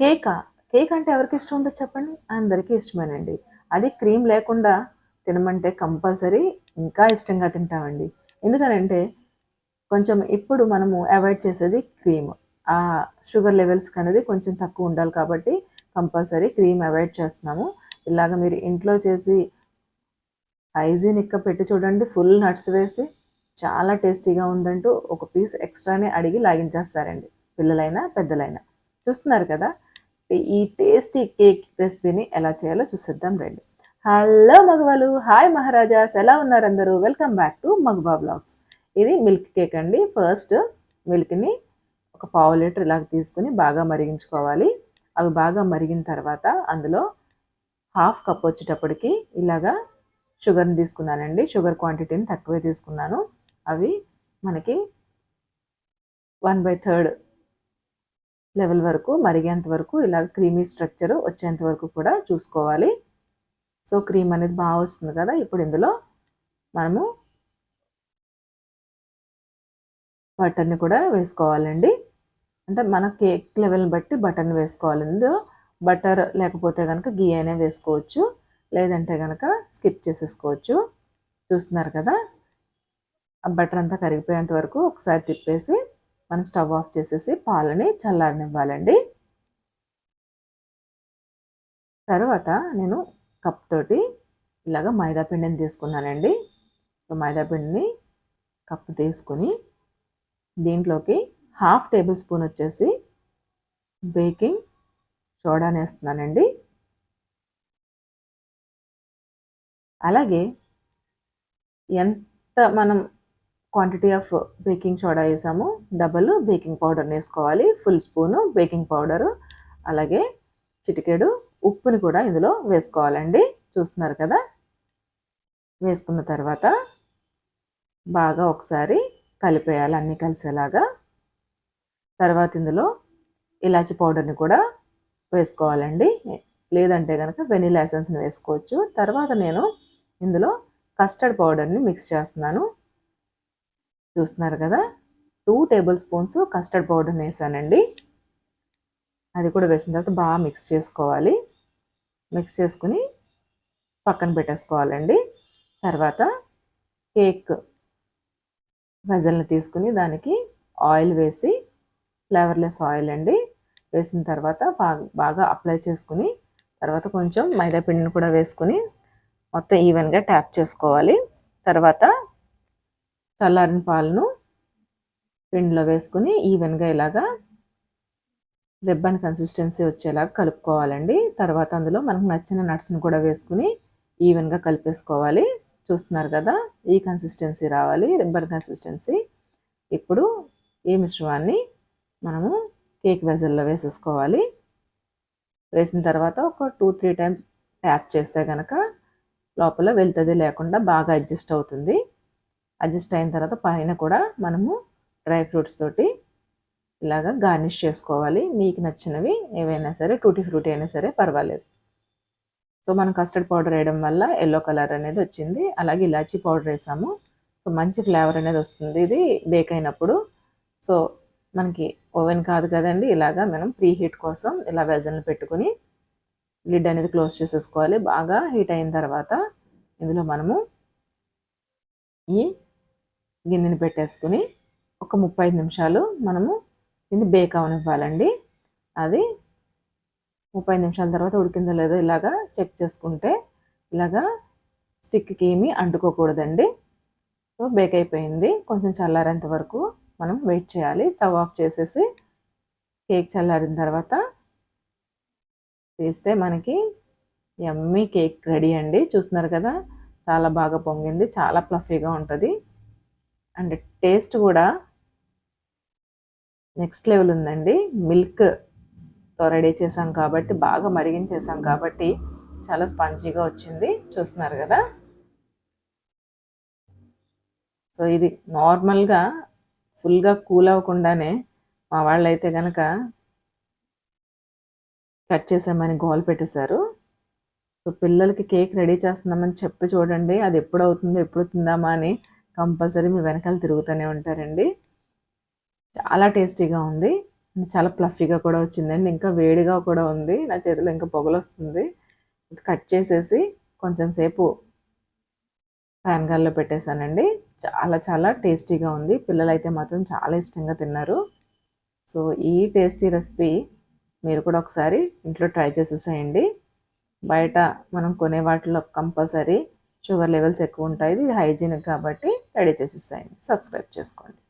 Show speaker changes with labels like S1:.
S1: కేకా? Cake అంటే ఎవరికి ఇష్టం ఉండదు చెప్పండి? అందరికీ ఇష్టమేనండి. అది క్రీమ్ లేకుండా తినమంటే కంపల్సరీ ఇంకా ఇష్టంగా తింటామండి. ఎందుకనంటే కొంచెం ఇప్పుడు మనము అవాయిడ్ చేసేది క్రీమ్. ఆ షుగర్ లెవెల్స్కి అనేది కొంచెం తక్కువ ఉండాలి కాబట్టి కంపల్సరీ క్రీమ్ అవాయిడ్ చేస్తున్నాము. ఇలాగ మీరు ఇంట్లో చేసి హైజీనిక్గా పెట్టి చూడండి ఫుల్ నట్స్ వేసి చాలా టేస్టీగా ఉందంటూ ఒక పీస్ ఎక్స్ట్రానే అడిగి లాగించేస్తారండి. పిల్లలైనా పెద్దలైనా. చూస్తున్నారు కదా? ఈ టేస్టీ కేక్ రెసిపీని ఎలా చేయాలో చూసేద్దాం రండి. హలో మగవాళ్ళు. హాయ్ మహారాజాస్ ఎలా ఉన్నారు అందరూ? వెల్కమ్ బ్యాక్ టు మగవా బ్లాగ్స్ ఇది మిల్క్ కేక్ అండి. ఫస్ట్ మిల్క్ని ఒక పావు లీటర్ ఇలాగ తీసుకుని బాగా మరిగించుకోవాలి. అవి బాగా మరిగిన తర్వాత అందులో హాఫ్ కప్ వచ్చేటప్పటికి ఇలాగా షుగర్ని తీసుకున్నానండి. షుగర్ క్వాంటిటీని తక్కువే తీసుకున్నాను. అవి మనకి వన్ బై థర్డ్ లెవెల్ వరకు మరిగేంత వరకు ఇలా క్రీమీ స్ట్రక్చర్ వచ్చేంత వరకు కూడా చూసుకోవాలి. సో క్రీమ్ అనేది బాగా వస్తుంది కదా ఇప్పుడు ఇందులో మనము బటర్ని కూడా వేసుకోవాలండి. అంటే మన కేక్ లెవెల్ని బట్టి బటర్ని వేసుకోవాలి. ఇందులో బటర్ లేకపోతే కనుక గీ అయినా వేసుకోవచ్చు. లేదంటే కనుక స్కిప్ చేసేసుకోవచ్చు. చూస్తున్నారు కదా? ఆ బటర్ అంతా కరిగిపోయేంత వరకు ఒకసారి తిప్పేసి మనం స్టవ్ ఆఫ్ చేసేసి పాలని చల్లారనివ్వాలండి. తర్వాత నేను కప్ తోటి ఇలాగ మైదాపిండిని తీసుకున్నానండి. మైదాపిండిని కప్ కప్పు తీసుకుని దీంట్లోకి హాఫ్ టేబుల్ స్పూన్ వచ్చేసి బేకింగ్ సోడా వేస్తున్నానండి అలాగే ఎంత మనం క్వాంటిటీ ఆఫ్ బేకింగ్ సోడా వేసాము. డబల్ బేకింగ్ పౌడర్ వేసుకోవాలి ఫుల్ స్పూను బేకింగ్ పౌడరు అలాగే చిటికెడు ఉప్పుని కూడా ఇందులో వేసుకోవాలండి. చూస్తున్నారు కదా? వేసుకున్న తర్వాత బాగా ఒకసారి కలిపేయాలి అన్నీ కలిసేలాగా. తర్వాత ఇందులో ఇలాచి పౌడర్ని కూడా వేసుకోవాలండి. లేదంటే కనుక వెనీలా ఎసెన్స్ని వేసుకోవచ్చు. తర్వాత నేను ఇందులో కస్టర్డ్ పౌడర్ని మిక్స్ చేస్తున్నాను. చూస్తున్నారు కదా? టూ టేబుల్ స్పూన్స్ కస్టర్డ్ పౌడర్ని వేసానండి అది కూడా వేసిన తర్వాత బాగా మిక్స్ చేసుకోవాలి. మిక్స్ చేసుకుని పక్కన పెట్టేసుకోవాలండి. తర్వాత కేక్ వెజల్ని తీసుకుని దానికి ఆయిల్ వేసి ఫ్లేవర్లెస్ ఆయిల్ అండి. వేసిన తర్వాత బాగా అప్లై చేసుకుని తర్వాత కొంచెం మైదా పిండిని కూడా వేసుకుని మొత్తం ఈవెన్గా ట్యాప్ చేసుకోవాలి. తర్వాత చల్లారిన పాలను పిండిలో వేసుకుని ఈవెన్గా ఇలాగా రిబ్బన్ కన్సిస్టెన్సీ వచ్చేలాగా కలుపుకోవాలండి. తర్వాత అందులో మనకు నచ్చిన నట్స్ని కూడా వేసుకుని ఈవెన్గా కలిపేసుకోవాలి. చూస్తున్నారు కదా ఈ కన్సిస్టెన్సీ రావాలి రిబ్బన్ కన్సిస్టెన్సీ. ఇప్పుడు ఈ మిశ్రమాన్ని మనము కేక్ వెజల్లో వేసేసుకోవాలి. వేసిన తర్వాత ఒక టూ త్రీ టైమ్స్ ట్యాప్ చేస్తే కనుక లోపల వెళ్తుంది లేకుండా బాగా అడ్జస్ట్ అవుతుంది. అడ్జస్ట్ అయిన తర్వాత పైన కూడా మనము డ్రై ఫ్రూట్స్ తోటి ఇలాగా గార్నిష్ చేసుకోవాలి. మీకు నచ్చినవి ఏవైనా సరే టూటీ ఫ్రూటీ అయినా సరే పర్వాలేదు. సో మనం కస్టర్డ్ పౌడర్ వేయడం వల్ల ఎల్లో కలర్ అనేది వచ్చింది. అలాగే ఇలాచీ పౌడర్ వేసాము. సో మంచి ఫ్లేవర్ అనేది వస్తుంది. ఇది బేక్ అయినప్పుడు. సో మనకి ఓవెన్ కాదు కదండి. ఇలాగా మనం ప్రీ హీట్ కోసం ఇలా వెజన్లు పెట్టుకుని లిడ్ అనేది క్లోజ్ చేసేసుకోవాలి. బాగా హీట్ అయిన తర్వాత ఇందులో మనము ఈ గిన్నెని పెట్టేసుకుని ఒక ముప్పై నిమిషాలు మనము దీన్ని బేక్ అవనివ్వాలండి అది ముప్పై నిమిషాల తర్వాత ఉడికిందో లేదో ఇలాగా చెక్ చేసుకుంటే ఇలాగా స్టిక్కి ఏమీ అంటుకోకూడదండి. సో బేక్ అయిపోయింది. కొంచెం చల్లారేంత వరకు మనం వెయిట్ చేయాలి. స్టవ్ ఆఫ్ చేసేసి కేక్ చల్లారిన తర్వాత తీస్తే మనకి ఎమ్మీ కేక్ రెడీ అండి. చూస్తున్నారు కదా చాలా బాగా పొంగింది చాలా ప్లఫీగా ఉంటుంది. అండ్ టేస్ట్ కూడా నెక్స్ట్ లెవెల్ ఉందండి. మిల్క్తో రెడీ చేసాం కాబట్టి బాగా మరిగించేసాం కాబట్టి చాలా స్పంజీగా వచ్చింది. చూస్తున్నారు కదా? సో ఇది నార్మల్గా ఫుల్గా కూల్ అవ్వకుండానే మా వాళ్ళు అయితే కనుక కట్ చేసామని గోల్ పెట్టేశారు. సో పిల్లలకి కేక్ రెడీ చేస్తున్నామని చెప్పి చూడండి అది ఎప్పుడు అవుతుందో ఎప్పుడు తిందామా అని కంపల్సరీ మీ వెనకాల తిరుగుతూనే ఉంటారండి. చాలా టేస్టీగా ఉంది. చాలా ప్లఫీగా కూడా వచ్చిందండి. ఇంకా వేడిగా కూడా ఉంది. నా చేతిలో ఇంకా పొగలు వస్తుంది కట్ చేసేసి కొంచెం సేపు ప్యాన్ గాల్లో పెట్టేశానండి. చాలా చాలా టేస్టీగా ఉంది. పిల్లలు అయితే మాత్రం చాలా ఇష్టంగా తిన్నారు. సో ఈ టేస్టీ రెసిపీ మీరు కూడా ఒకసారి ఇంట్లో ట్రై చేసేసేయండి. బయట మనం కొనే వాటిలో కంపల్సరీ షుగర్ లెవెల్స్ ఎక్కువ ఉంటాయి. ఇది హైజీనిక్ కాబట్టి రెడీ చేసేసేయండి. సబ్స్క్రైబ్ చేసుకోండి.